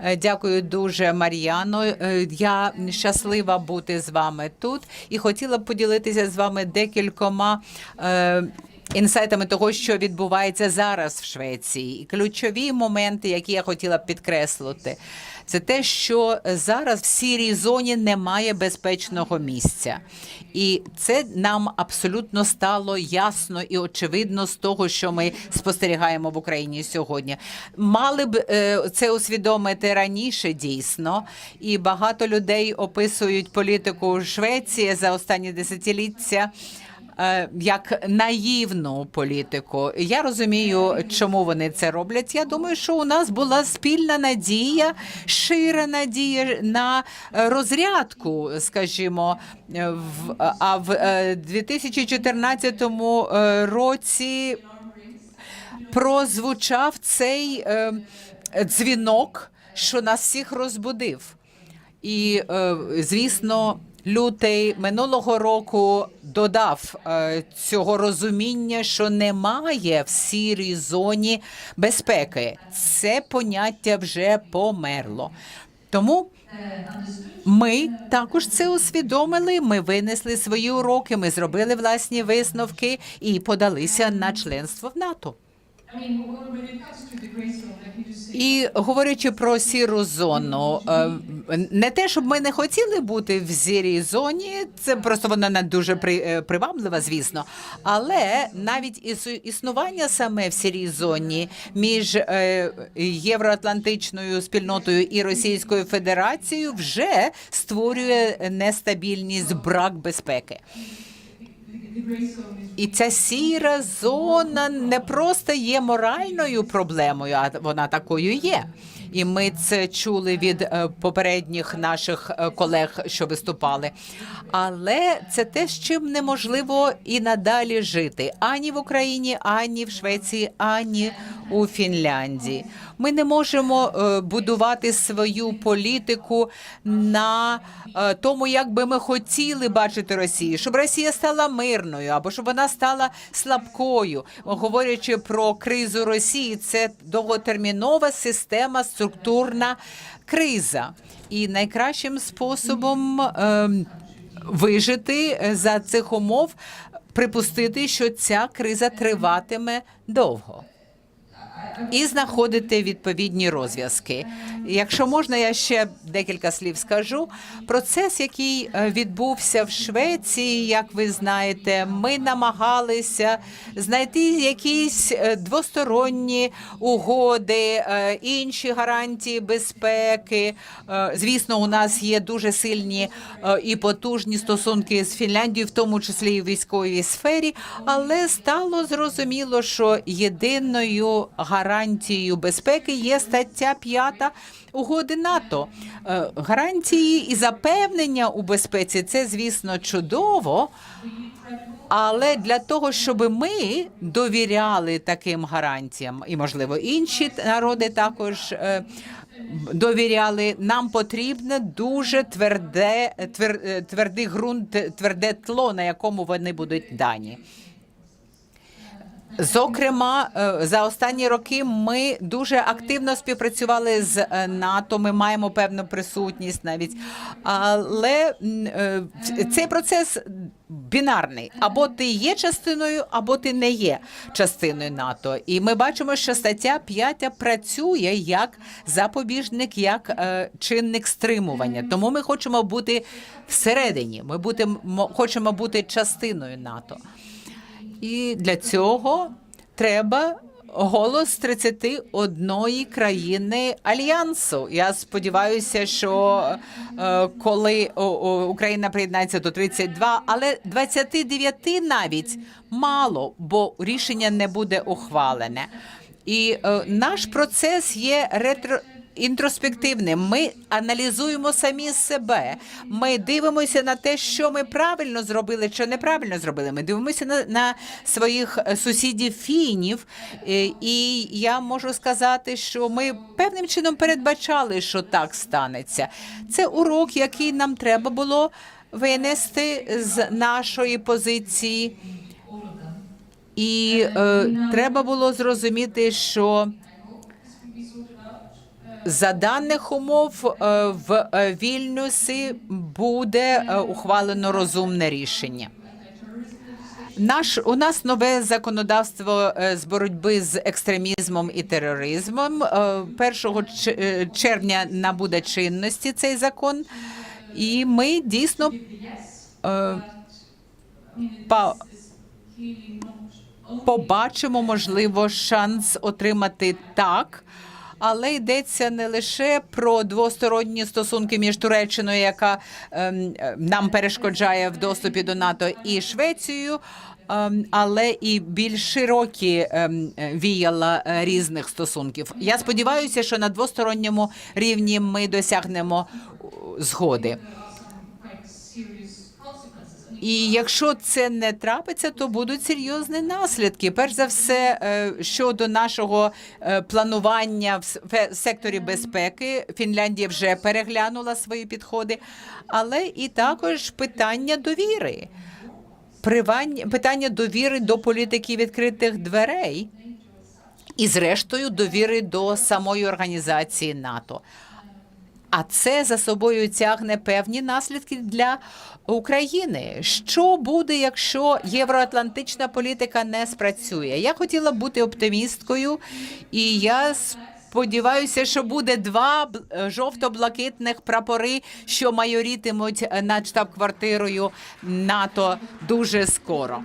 Е, Дякую дуже, Мар'яно. Е, Я щаслива бути з вами тут і хотіла поділитися з вами декількома. Інсайтами того, що відбувається зараз в Швеції, і ключові моменти, які я хотіла б підкреслити, це те, що зараз в сірій зоні немає безпечного місця, і це нам абсолютно стало ясно і очевидно з того, що ми спостерігаємо в Україні сьогодні. Мали б е, це усвідомити раніше дійсно, і багато людей описують політику Швеції за останні десятиліття як наївну політику. Я розумію, чому вони це роблять. Я думаю, що у нас була спільна надія, шира надія на е, розрядку, скажімо, е, в а в е, 2014 е, році прозвучав цей е, дзвінок, що нас всіх розбудив. І, е, звісно, лютий минулого року додав е, цього розуміння, що немає в сірій зоні безпеки. Це поняття вже померло. Тому ми також це усвідомили. Ми винесли свої уроки, ми зробили власні висновки і подалися на членство в НАТО. І говорячи про сіру зону, е, не те, щоб ми не хотіли бути в сірій зоні, це просто вона не дуже при- е, приваблива, звісно. Але навіть ісу- існування саме в сірій зоні між е, євроатлантичною спільнотою і Російською Федерацією вже створює нестабільність, брак безпеки. І ця сіра зона не просто є моральною проблемою, а вона такою є. І ми це чули від е, попередніх наших е, колег, що виступали. Але це те, з чим неможливо і надалі жити ані в Україні, ані в Швеції, ані у Фінляндії. Ми не можемо е, будувати свою політику на тому, як би ми хотіли бачити Росію, щоб Росія стала мирною або щоб вона стала слабкою. Говорячи про кризу Росії, це довготермінова система, структурна криза. І найкращим способом е, вижити е, за цих умов, припустити, що ця криза триватиме довго і знаходити відповідні розв'язки. Якщо можна, я ще декілька слів скажу. Процес, який е, відбувся в Швеції, як ви знаєте, ми намагалися знайти якісь е, двосторонні угоди, е, інші гарантії безпеки. Звісно, у нас є дуже сильні і потужні стосунки з Фінляндією, в тому числі і в військовій сфері, але стало зрозуміло, що єдиною гарантією безпеки є стаття 5 угоди НАТО. Е, Гарантії і запевнення у безпеці це, звісно, чудово. Але для того, щоб ми довіряли таким гарантіям, і можливо інші народи також е, довіряли, нам потрібне дуже тверде, твер, е, твердий ґрунт, тверде тло, на якому вони будуть дані. Зокрема, е, за останні роки ми дуже активно співпрацювали з е, НАТО. Ми маємо певну присутність навіть, але е, цей процес бінарний: або ти є частиною, або ти не є частиною НАТО. І ми бачимо, що стаття 5 працює як запобіжник, як чинник стримування. Тому ми хочемо бути всередині. Ми бути, м- хочемо бути частиною НАТО. І для цього треба голос 31 країни альянсу. Я сподіваюся, що е, коли Україна приєднається до 32, але 29 навіть мало, бо рішення не буде ухвалене. І е, наш процес є ретро. Інтроспективним ми аналізуємо самі себе. Ми дивимося на те, що ми правильно зробили, що неправильно зробили. Ми дивимося на, на своїх е, сусідів фінів, Е, і я можу сказати, що ми певним чином передбачали, що так станеться. Це урок, який нам треба було винести з нашої позиції. І е, треба було зрозуміти, що За даних умов е, в е, Вільнюсі буде е, ухвалено розумне рішення. Наш у нас нове законодавство з боротьби з екстремізмом і тероризмом. Е, 1 е, червня набуде чинності цей закон, і ми дійсно побачимо, можливо, шанс отримати так. Але йдеться не лише про двосторонні стосунки між Туреччиною, яка ем, нам перешкоджає в доступі до НАТО, і Швецією, ем, але і більш широкі ем, віяла е, різних стосунків. Я сподіваюся, що на двосторонньому рівні ми досягнемо е, згоди. І якщо це не трапиться, то будуть серйозні наслідки. Перш за все, е, щодо нашого е, планування в секторі безпеки, Фінляндія вже переглянула свої підходи, але і також питання довіри. Питання довіри до політики відкритих дверей і, зрештою, довіри до самої організації НАТО. А це за собою тягне певні наслідки для України. Що буде, якщо євроатлантична політика не спрацює? Я хотіла бути оптимісткою, і я сподіваюся, що буде два бл- жовто-блакитних прапори, що майорітимуть над штаб-квартирою НАТО дуже скоро.